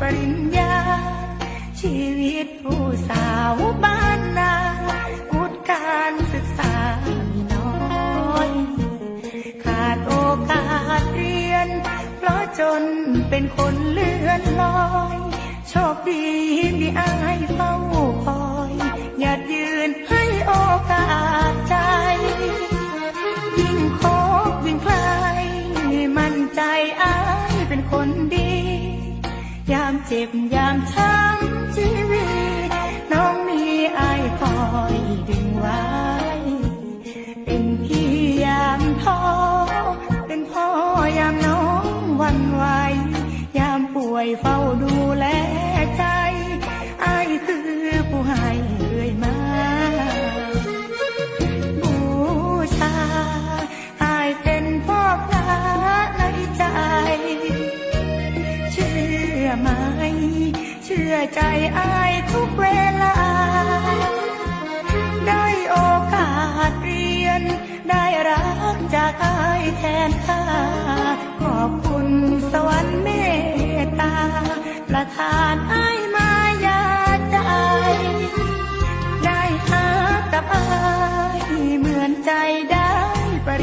ปริญญา ชีวิตผู้สาวบ้านนาอุดการศึกษามีน้อย ขาดโอกาสเรียน เพราะจนเป็นคนเลื่อนลอย โชคดีมีอายเฝ้าคอย อยัดยืนให้โอกาสใจ ยิ่งโคกยิ่งใครมั่นใจอายเป็นคนดี ยามเจ็บยามช้ำชีวิต น้องมีอายคอยดึงไว้ เป็นพี่ยามท้อเป็นพ่อยามน้องวันไหวยามป่วยเฝ้าดูแล ไหม เชื่อใจอายทุกเวลา ได้โอกาสเรียน ได้รักจากอายแทนค่า ขอบคุณสวรรค์เมตตา ประทานอ